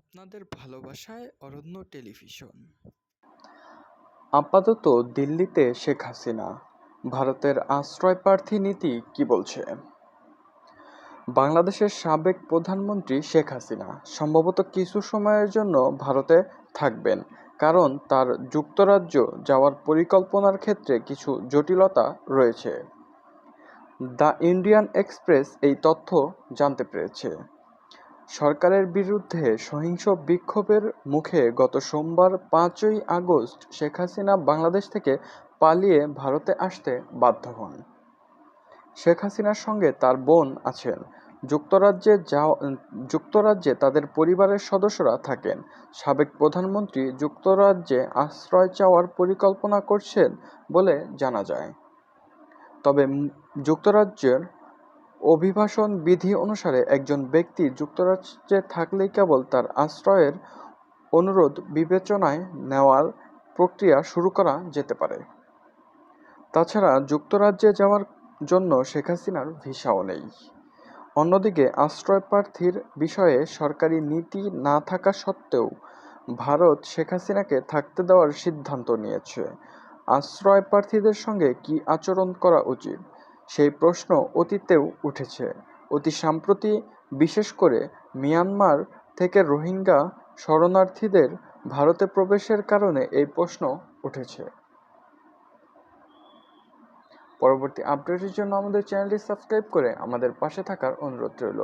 আপনাদের ভালোবাসায় অরণ্য টেলিভিশন। আপাতত দিল্লিতে শেখ হাসিনা, ভারতের আশ্রয়প্রার্থী নীতি কি বলছে? বাংলাদেশের সাবেক প্রধানমন্ত্রী শেখ হাসিনা সম্ভবত কিছু সময়ের জন্য ভারতে থাকবেন, কারণ তার যুক্তরাজ্য যাওয়ার পরিকল্পনার ক্ষেত্রে কিছু জটিলতা রয়েছে। দ্য ইন্ডিয়ান এক্সপ্রেস এই তথ্য জানতে পেরেছে। সরকারের বিরুদ্ধে সহিংস বিক্ষোভের মুখে গত সোমবার পাঁচই আগস্ট শেখ হাসিনা বাংলাদেশ থেকে পালিয়ে ভারতে আসতে বাধ্য হন। শেখ হাসিনার সঙ্গে তার বোন আছেন। যুক্তরাজ্যে যাওয়া যুক্তরাজ্যে তাদের পরিবারের সদস্যরা থাকেন। সাবেক প্রধানমন্ত্রী যুক্তরাজ্যে আশ্রয় চাওয়ার পরিকল্পনা করছেন বলে জানা যায়। তবে যুক্তরাজ্যের অভিবাসন বিধি অনুসারে একজন ব্যক্তি যুক্তরাজ্যে থাকলেই কেবল তার আশ্রয়ের অনুরোধ বিবেচনায় নেওয়ার প্রক্রিয়া শুরু করা যেতে পারে। তাছাড়া যুক্তরাজ্যে যাওয়ার জন্য শেখ হাসিনার ভিসাও নেই। অন্যদিকে, আশ্রয় প্রার্থীর বিষয়ে সরকারি নীতি না থাকা সত্ত্বেও ভারত শেখ হাসিনাকে থাকতে দেওয়ার সিদ্ধান্ত নিয়েছে। আশ্রয় প্রার্থীদের সঙ্গে কি আচরণ করা উচিত? সেই প্রশ্ন অতীতেও উঠেছে। অতি সাম্প্রতি, বিশেষ করে মিয়ানমার থেকে রোহিঙ্গা শরণার্থীদের ভারতে প্রবেশের কারণে এই প্রশ্ন উঠেছে। পরবর্তী আপডেটের জন্য আমাদের চ্যানেলটি সাবস্ক্রাইব করে আমাদের পাশে থাকার অনুরোধ রইল।